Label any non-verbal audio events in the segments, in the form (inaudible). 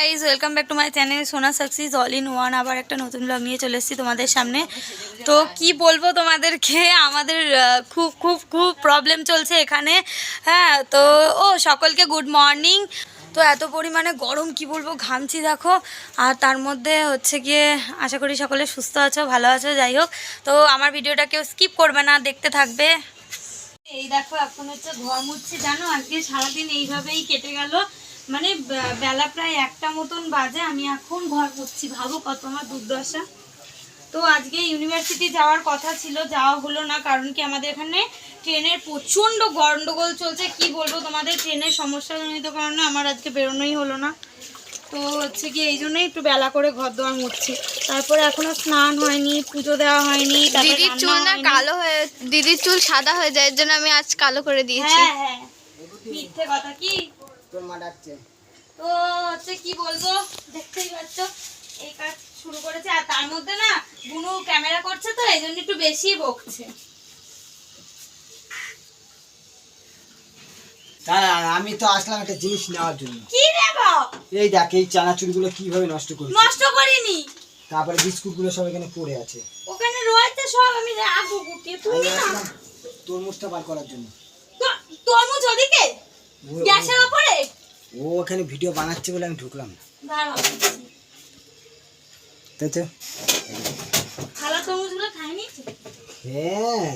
Guys welcome back to my channel সোনা সাকসিস all in one আবার একটা নতুন ব্লগ নিয়ে চলে এসেছি তোমাদের সামনে। তো কি বলব তোমাদেরকে, আমাদের খুব খুব খুব প্রবলেম চলছে এখানে। হ্যাঁ তো, ও, সকলকে গুড মর্নিং তো এত পরিমাণে গরম, কি বলব, ঘামছি, দেখো। আর তার মধ্যে হচ্ছে গিয়ে, আশা করি সকলে সুস্থ আছো, ভালো আছো, যাই হোক। তো আমার ভিডিওটা কেউ স্কিপ করবে না, দেখতে থাকবে। এই দেখো, এখন হচ্ছে ঘর মুছছি, জানো? আজকে সারাদিন এইভাবেই কেটে গেল। মানে বেলা প্রায় একটা মতন বাজে আমি এখন ঘর করছি। ভাবো কত আমার দুর্দশা। তো আজকে ইউনিভার্সিটি যাওয়ার কথা ছিল যাওয়া হলো না কারণ কি আমাদের এখানে ট্রেনের প্রচণ্ড গন্ডগোল চলছে। কি বলব তোমাদের ট্রেনের সমস্যাজনিত কারণে আমার আজকে বেরোনোই হলো না। তো হচ্ছে কি এই জন্যই একটু বেলা করে ঘর দোয়ার মুছছি। তারপরে এখনও স্নান হয়নি পুজো দেওয়া হয়নি দিদির চুল না কালো হয়ে দিদির চুল সাদা হয়ে যায় এর জন্য আমি আজ কালো করে দিয়েছি। হ্যাঁ হ্যাঁ। মিথ্যে কথা কি? তোর মা ডাকছে। তো হচ্ছে কি বলব? দেখতেই পাচ্ছ এই কাজ শুরু করেছে আর তার মধ্যে না বুনু ক্যামেরা করছে তো এই জন্য একটু বেশি বকছে। আমি তো আসলাম একটা জিনিস নেওয়ার জন্য। কি এই দেখ এই চানাচুরগুলো কীভাবে নষ্ট করছি নষ্ট করিনি। তারপরে বিস্কুটগুলো সব এখানে পড়ে আছে। ওখানে রয়েছে সব আমি রাখব গুটিয়ে তুই না। তরমুজটা বার করার জন্য। তরমুজ ওদিকে? গ্যাসের ওপরে? ও ওখানে ভিডিও বানাচ্ছে বলে আমি ঢুকলাম দাঁড়াও। তাই তো। খালা তরমুজগুলো খাইনি হ্যাঁ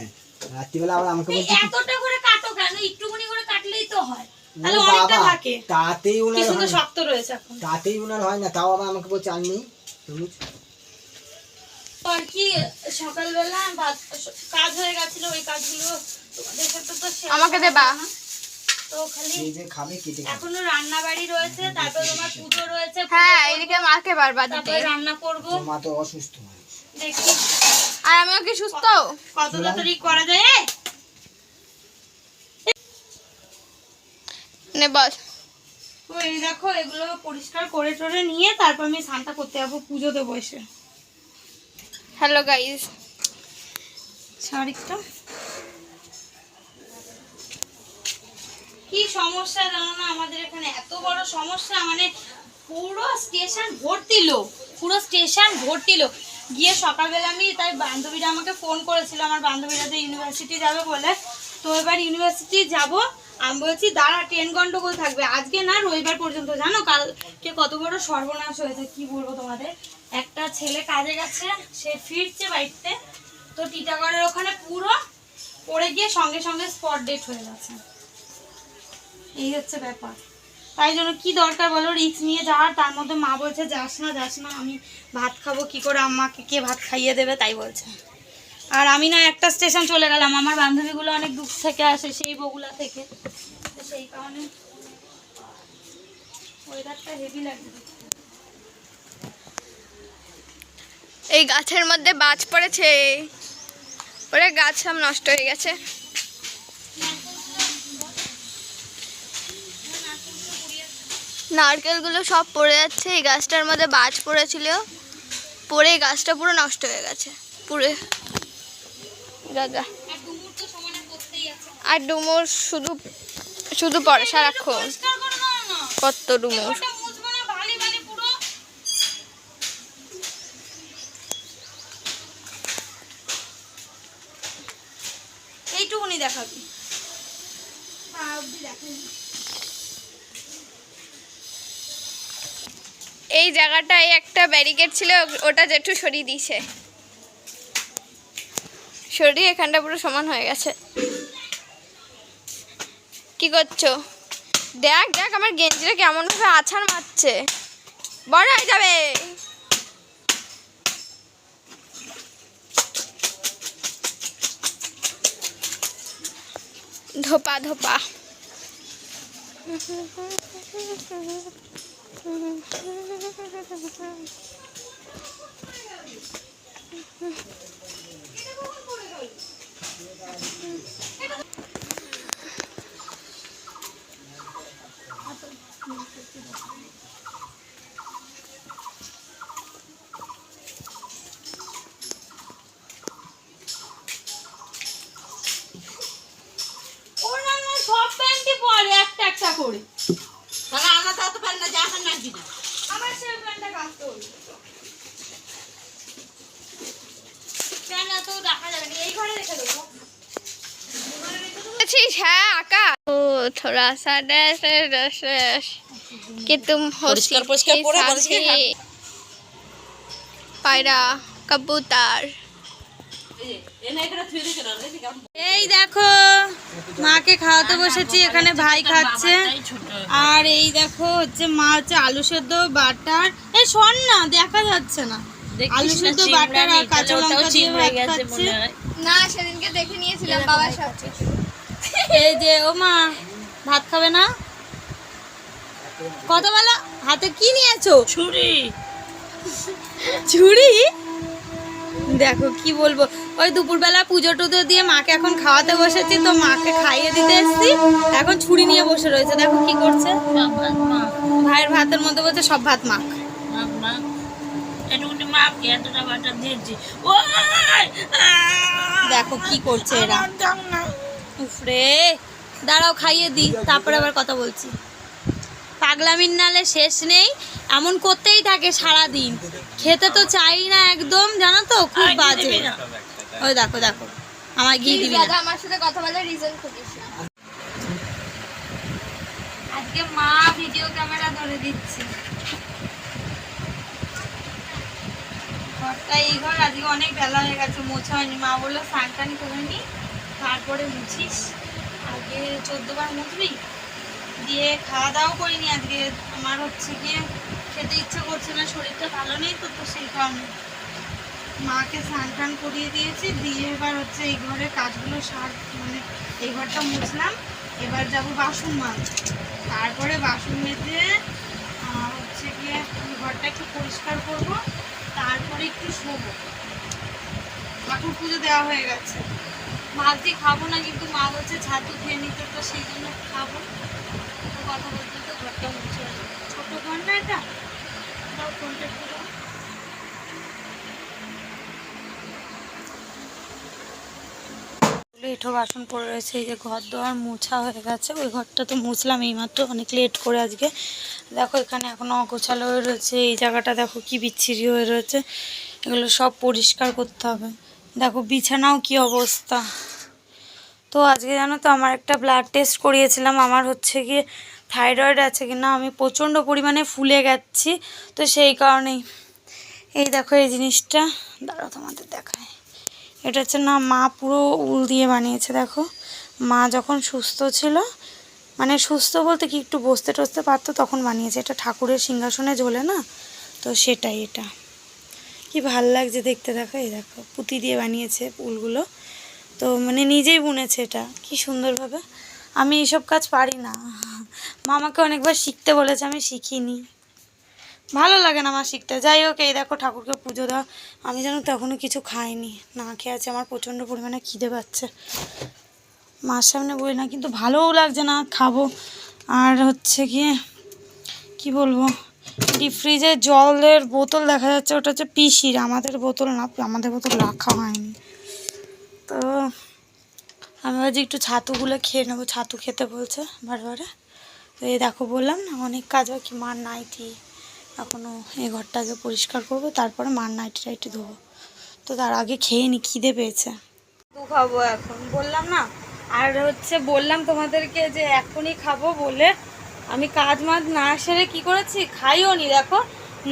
রাত্রিবেলা আবার আমাকে বলছে কি- এতটা করে কাটো কেন? একটুখানি করে কাটলেই তো হয়। তাহলে অনেকটা থাকে। তাতেই ওনার সুন্দর না। শক্ত রয়েছে এখন। তাতেই ওনার হয় না তাও আবার আমাকে বলছে আর নেই তরমুজ। আর কি সকালবেলা কাজ হয়ে গেছিল ওই কাজগুলো তোমাদের সাথে তো আমাকে দেবা? হলো না। তো খালি এই যে খাবে কেটে এখনও রান্না বাড়ি রয়েছে তারপর তোমার পুজো রয়েছে হ্যাঁ এদিকে মাকে বারবার দিতে। রান্না করব। মা তো অসুস্থ দেখি। আর আমিও কি সুস্থ? কত তাড়াতাড়ি করা যায় নে বল। তো এই দেখো এগুলো পরিষ্কার করে টরে নিয়ে তারপর আমি স্নানটা করতে যাব পুজো দেবো এসে। হ্যালো গাইস শাড়িটা? কি সমস্যা জানো না? আমাদের এখানে এত বড় সমস্যা মানে পুরো স্টেশন ভর্তি লোক, পুরো স্টেশন ভর্তি লোক। গিয়ে সকালবেলা আমি তাই বান্ধবীরা আমাকে ফোন করেছিল, আমার বান্ধবীরা যে ইউনিভার্সিটি যাবে বলে। তো এবার ইউনিভার্সিটি যাব, আমি বলছি, দাঁড়া ট্রেন গন্ডগোল থাকবে। আজকে না, রবিবার পর্যন্ত, জানো? কালকে কত বড় সর্বনাশ হয়েছে, কি বলব তোমাদের? একটা ছেলে কাজে গেছে, সে ফিরছে বাড়িতে। তো টিটাগড়ের ওখানে পুরো পড়ে গিয়ে সঙ্গে সঙ্গে স্পট ডেট হয়ে গেছে। এই হচ্ছে ব্যাপার। তাই জন্য কি দরকার বলো? রিস্ক নিয়ে যাওয়ার তার মধ্যে মা বলছে, যাস না যাস না, আমি ভাত খাব, কি করে আম্মাকে কে ভাত খাইয়ে দেবে? তাই বলছে। আর আমি না একটা স্টেশন চলে গেলাম। আমার বান্ধবীগুলো অনেক দূর থেকে আসে, সেই বগুলা থেকে। সেই কারণে ওয়েদারটা হেভি লাগবে। এই গাছের মধ্যে বাজ পড়েছে। ওরে গাছ সব নষ্ট হয়ে গেছে। নারকেলগুলো সব পড়ে যাচ্ছে, এই গাছটার মধ্যে বাজ পড়েছিল। পরে গাছটা পুরো নষ্ট হয়ে গেছে, পুরে। গাগা। আর ডুমুর শুধু শুধু পড়ে, সারাক্ষণ। কত ডুমুর ওটা মুছবো না বালি বালি পুরো এইটুকুনি দেখাবি পা অবধি দেখাবি এই জায়গাটায় একটা ব্যারিকেড ছিল, ওটা জেঠু সরিয়ে দিয়েছে। সরিয়ে এখানটা পুরো সমান হয়ে গেছে। কি করছ? দেখ দেখ আমার গেঞ্জিটা কেমন ভাবে আছাড় মারছে। বড় হয়ে যাবে। ধোপা ধোপা। Mm-hmm. (laughs) হ্যাঁ পায়রা এই দেখো মাকে খাওয়াতে বসেছি এখানে ভাই খাচ্ছে। আর এই দেখো হচ্ছে মা হচ্ছে আলু সেদ্ধ বাটার। এই শোন না দেখা যাচ্ছে না। আলু সেদ্ধ বাটার আর কাঁচা লঙ্কা দিয়ে ভাত খাচ্ছে। না সেদিনকে দেখে নিয়েছিলাম বাবার সাথে। এই যে ও মা ভাত খাবে না? কত বেলা? হাতে কি নিয়েছো? ছুরি। ছুরি? দেখো কি বলব। ওই দুপুরবেলা পুজো টুজো দিয়ে মাকে এখন খাওয়াতে বসেছি তো মাকে খাইয়ে দিতে এসেছি। এখন ছুরি নিয়ে বসে রয়েছে। দেখো কি করছে। ভাইয়ের ভাতের মধ্যে বলছে সব ভাত মাখ। দেখো কি করছে এরা। উফরে দাঁড়াও খাইয়ে দিই তারপরে আবার কথা বলছি। পাগলামির নালে শেষ নেই এমন করতেই থাকে সারা দিন খেতে তো চাই না একদম জানো তো? খুব বাজে। ওই দেখো দেখো। আমার গিয়ে দিবি দাদা আমার সাথে কথা বলার রিজন খুঁজিস না। আজকে মা ভিডিও ক্যামেরা ধরে দিচ্ছে। ঘরটা, এই ঘর আজকে অনেক বেলা হয়ে গেছে, মোছা হয়নি। মা বলল স্নানটানি করে নি, তারপরে মুছিস। আগে চোদ্দ বার মুছবি, দিয়ে খাওয়া দাওয়াও করিনি আজকে। আমার হচ্ছে গিয়ে খেতে ইচ্ছে করছে না, শরীরটা ভালো নেই তো তো সেই কারণে। মাকে স্নান টান করিয়ে দিয়েছি, দিয়ে এবার হচ্ছে এই ঘরের কাজগুলো সার মানে এই ঘরটা মুছলাম। এবার যাব বাসন মাছ তারপরে বাসন মেজে হচ্ছে গিয়ে ঘরটা একটু পরিষ্কার করব। তারপরে একটু শোবো। ঠাকুর পুজো দেওয়া হয়ে গেছে। মাছ দিয়ে খাব না, কিন্তু মা বলছে ছাতু খেয়ে নিত, তো সেই জন্য খাব। কথা বলতে তো ঘরটা মুছে ছোটো ঘর না এটা? ফোনটা একটু দাও। এঁঠো বাসন পড়ে রয়েছে, এই যে ঘর দোয়ার মোছা হয়ে গেছে। ওই ঘরটা তো মুছলাম এইমাত্র, অনেক লেট করে আজকে। দেখো, এখানে এখনও অগোছালো হয়ে রয়েছে, এই জায়গাটা দেখো কি বিচ্ছিরি হয়ে রয়েছে। এগুলো সব পরিষ্কার করতে হবে। দেখো, বিছানাও কি অবস্থা। তো আজকে জানো তো, আমার একটা ব্লাড টেস্ট করিয়েছিলাম, আমার হচ্ছে গিয়ে থাইরয়েড আছে কিনা, আমি প্রচণ্ড পরিমাণে ফুলে গেছি, তো সেই কারণেই। এই দেখো, এই জিনিসটা। দাঁড়াও তোমাদের দেখায়। এটা হচ্ছে না, মা পুরো উল দিয়ে বানিয়েছে, দেখো। মা যখন সুস্থ ছিল মানে সুস্থ বলতে কি একটু বসতে টসতে পারতো, তখন বানিয়েছে। এটা ঠাকুরের সিংহাসনে ঝোলে না, তো সেটাই এটা। কি ভালো লাগছে দেখতে, দেখো, এই দেখো, পুঁতি দিয়ে বানিয়েছে উলগুলো। তো মানে নিজেই বুনেছে এটা, কি সুন্দরভাবে। আমি এইসব কাজ পারি না। মা আমাকে অনেকবার শিখতে বলেছে, আমি শিখিনি। ভালো লাগে না আমার শিখতে। যাই হোক, এই দেখো ঠাকুরকে পুজো দেওয়া আমি যেন তখনও কিছু খাইনি। না খেয়ে আছে, আমার প্রচণ্ড পরিমাণে খিদে পাচ্ছে। মার সামনে বলি না, কিন্তু ভালোও লাগছে না, খাব। আর হচ্ছে গিয়ে, কি বলব? ডিপ ফ্রিজে জলের বোতল দেখা যাচ্ছে, ওটা হচ্ছে পিসির, আমাদের বোতল না, আমাদের বোতল রাখা হয়নি। তো আমি ভাবছি একটু ছাতুগুলো খেয়ে নেব, ছাতু খেতে বলছে বারবারে। তো এই দেখো বললাম না, অনেক কাজ হয় কি মার নাইটি এখনও এই ঘরটাকে পরিষ্কার করব, তারপরে মার নাইটি টাইটি ধোবো। তো তার আগে খেয়ে নি, খিদে পেয়েছে। খাব এখন। বললাম না, আর হচ্ছে বললাম তোমাদেরকে যে এখনই খাব বলে। আমি কাজ মাজ না সেরে কি করেছি? খাইও নি, দেখো।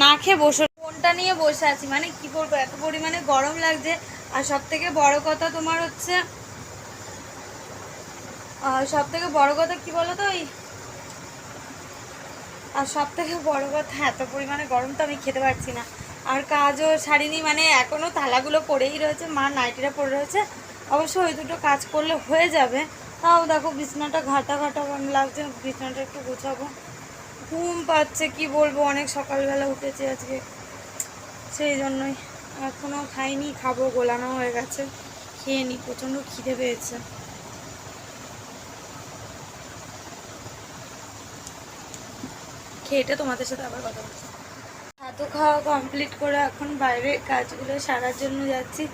না খেয়ে বসে ফোনটা নিয়ে বসে আছি। মানে কি করব এত পরিমাণে গরম লাগছে। আর সব থেকে বড় কথা তোমার হচ্ছে সব থেকে বড় কথা কি বলো তো ওই আর সব থেকে বড়ো কথা, এত পরিমাণে গরম তো আমি খেতে পারছি না। আর কাজও সারিনি মানে এখনও থালাগুলো পড়েই রয়েছে, মা নাইটিটা পড়ে রয়েছে। অবশ্য ওই দুটো কাজ করলে হয়ে যাবে। তাও দেখো বিছনাটা ঘাটা ঘাটা লাগছে, বিছনাটা একটু গোছাবো। ঘুম পাচ্ছে, কি বলব, অনেক সকালবেলা উঠেছে আজকে। সেই জন্যই। এখনও খাইনি, খাব, গোলানো হয়ে গেছে। খেয়ে নি, প্রচণ্ড খিদে পেয়েছে। খেয়েটে তোমাদের সাথে আবার কথা বলছি। ছাতু খাওয়া কমপ্লিট করে এখন বাইরের কাজগুলো সারার জন্য যাচ্ছি।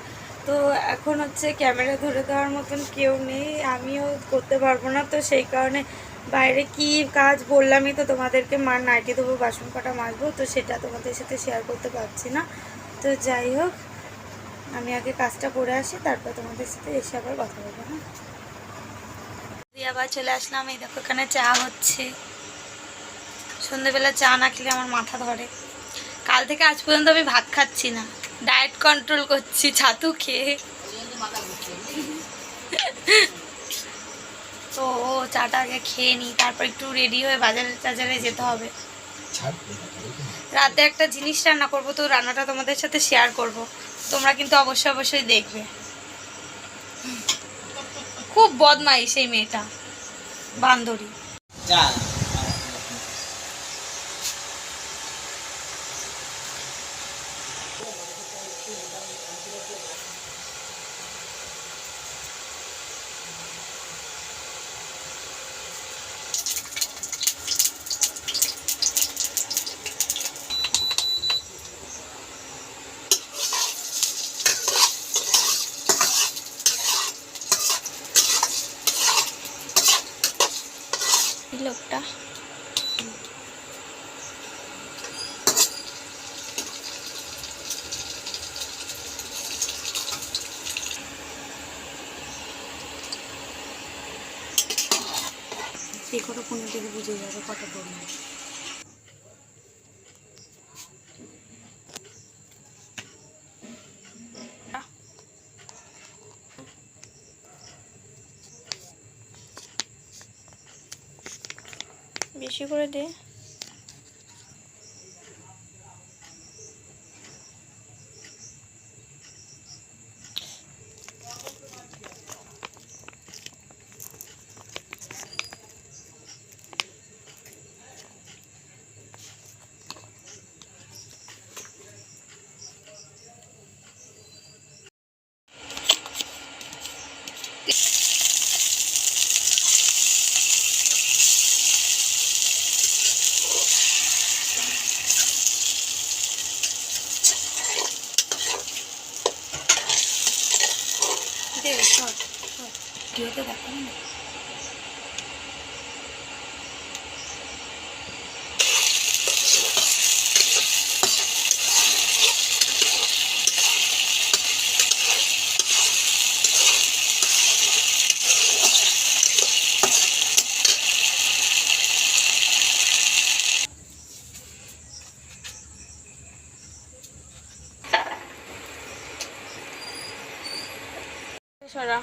তো এখন হচ্ছে ক্যামেরা ধরে দেওয়ার মতন কেউ নেই, আমিও করতে পারব না। তো সেই কারণে বাইরে কি কাজ বললামই তো তোমাদেরকে মার নাইটি দেবো বাসন কটা মাজবো, তো সেটা তোমাদের সাথে শেয়ার করতে পারছি না। তো যাই হোক, আমি আগে কাজটা করে আসি, তারপর তোমাদের সাথে এসে আবার কথা বলব হ্যাঁ? এই আবার চলে আসলাম, এই দেখো এখানে চা হচ্ছে। সন্ধেবেলা চা না খেলে আমার মাথা ধরে। কাল থেকে আজ পর্যন্ত আমি ভাত খাচ্ছি না। ডায়েট কন্ট্রোল করছি, ছাতু খেয়ে। তো ও চাটা আগে খেয়ে নিই, তারপর একটু রেডি হয়ে বাজারে টাজারে যেতে হবে। রাতে একটা জিনিস রান্না করব, তো রান্নাটা তোমাদের সাথে শেয়ার করব। তোমরা কিন্তু অবশ্যই অবশ্যই দেখবে। খুব বদমাই সেই মেয়েটা বান্ধরী লোকটা। এই কটা পনেরো থেকে বুঝে যাবে কত পরিমাণ বেশি করে দে সর সর। ভিডিওতে দেখাবো না সরা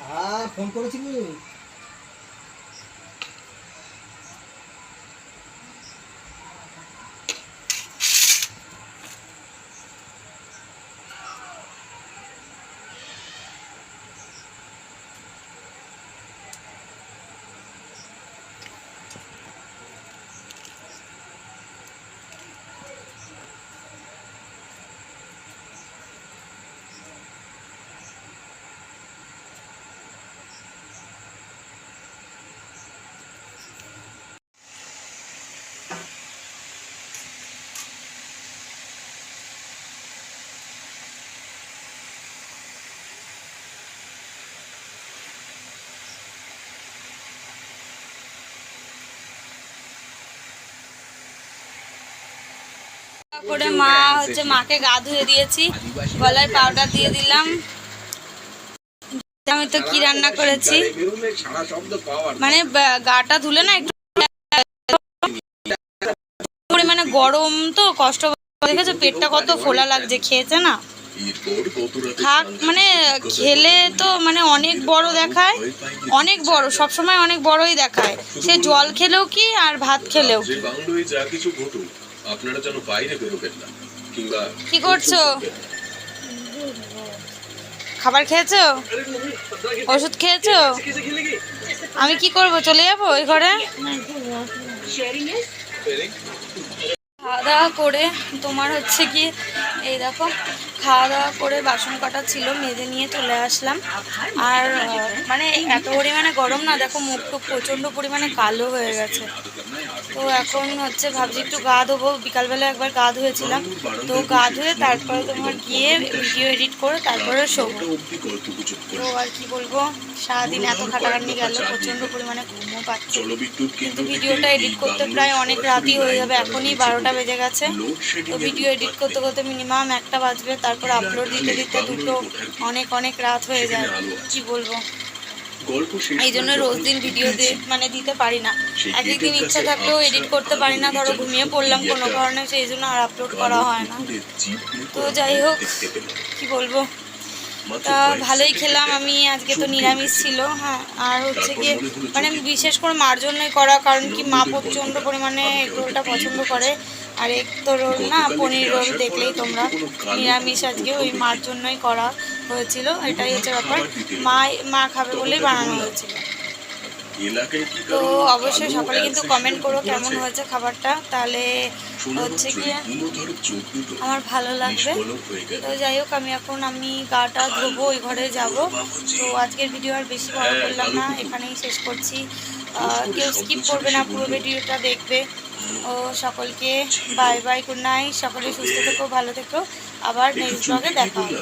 হ্যাঁ ফোন করেছিলি? করে মা হচ্ছে মাকে গা ধুয়ে দিয়েছি, গলায় পাউডার দিয়ে দিলাম। আমি তো কি রান্না করেছি? মানে গাটা ধুলে না একটু পরিমাণে গরম তো, কষ্ট দেখেছ, পেটটা কত ফোলা লাগছে, খেয়েছে না? থাক মানে খেলে তো মানে অনেক বড় দেখায়, অনেক বড়, সবসময় অনেক বড়ই দেখায়। সে জল খেলেও কি আর ভাত খেলেও যে আপনারা যেন বাইরে বেরোবেন না, কিংবা কি করছ? খাবার খেয়েছো? ওষুধ খেয়েছো? আমি কি করব? চলে যাব ওই ঘরে? খাওয়া দাওয়া করে তোমার হচ্ছে কি, এই দেখো খাওয়া দাওয়া করে বাসন কাটা ছিল, মেজে নিয়ে চলে আসলাম। আর মানে এত পরিমাণে গরম না, দেখো মুখ টুক প্রচণ্ড পরিমাণে কালো হয়ে গেছে। তো এখন হচ্ছে ভাবছি একটু গা ধোবো। বিকালবেলা একবার গা ধুয়েছিলাম। তো গা ধুয়ে তারপরে তোমার গিয়ে ভিডিও এডিট করে তারপরে শোবো। গুজব তো আর কি বলব? সারাদিন এত খাটাখাটনি গেল প্রচণ্ড পরিমাণে ঘুমও পাচ্ছে। কিন্তু ভিডিওটা এডিট করতে প্রায় অনেক রাতই হয়ে যাবে এখনই বারোটা বেজে গেছে। তো ভিডিও এডিট করতে করতে মিনিমাম একটা বাজবে তারপর আপলোড দিতে দিতে দুটো অনেক অনেক রাত হয়ে যায়। কি বলব? এই জন্য রোজ দিন ভিডিও মানে দিতে পারি না। এক একদিন ইচ্ছা থাকলেও এডিট করতে পারি না ধরো ঘুমিয়ে পড়লাম কোনো কারণে সেই জন্য আর আপলোড করা হয় না। তো যাই হোক কি বলব? তা ভালোই খেলাম আমি আজকে তো নিরামিষ ছিল হ্যাঁ আর হচ্ছে গিয়ে মানে বিশেষ করে মার জন্যই করা কারণ কি মা প্রচণ্ড পরিমাণে এগ রোলটা পছন্দ করে। আর এগ তো রোল না, পনির রোল দেখলেই তোমরা নিরামিষ আজকে ওই মার জন্যই করা হয়েছিল, এটাই হচ্ছে ব্যাপার। মা মা খাবে বলেই বানানো হয়েছিল। তো অবশ্যই সকালে কিন্তু কমেন্ট করো কেমন হয়েছে খাবারটা, তাহলে হচ্ছে দুটো আমার ভালো লাগবে। তো যাই হোক, আমি এখন আমি গাটা ধোবো, ওই ঘরে যাব। তো আজকের ভিডিও আর বেশি বড় করলাম না, এখানেই শেষ করছি। কেউ স্কিপ করবে না, পুরো ভিডিওটা দেখবে। ও সকলকে বাই বাই গুড নাইট সকলে সুস্থ থেকো, ভালো থেকো। আবার নেক্সট ব্লগে দেখা হবে।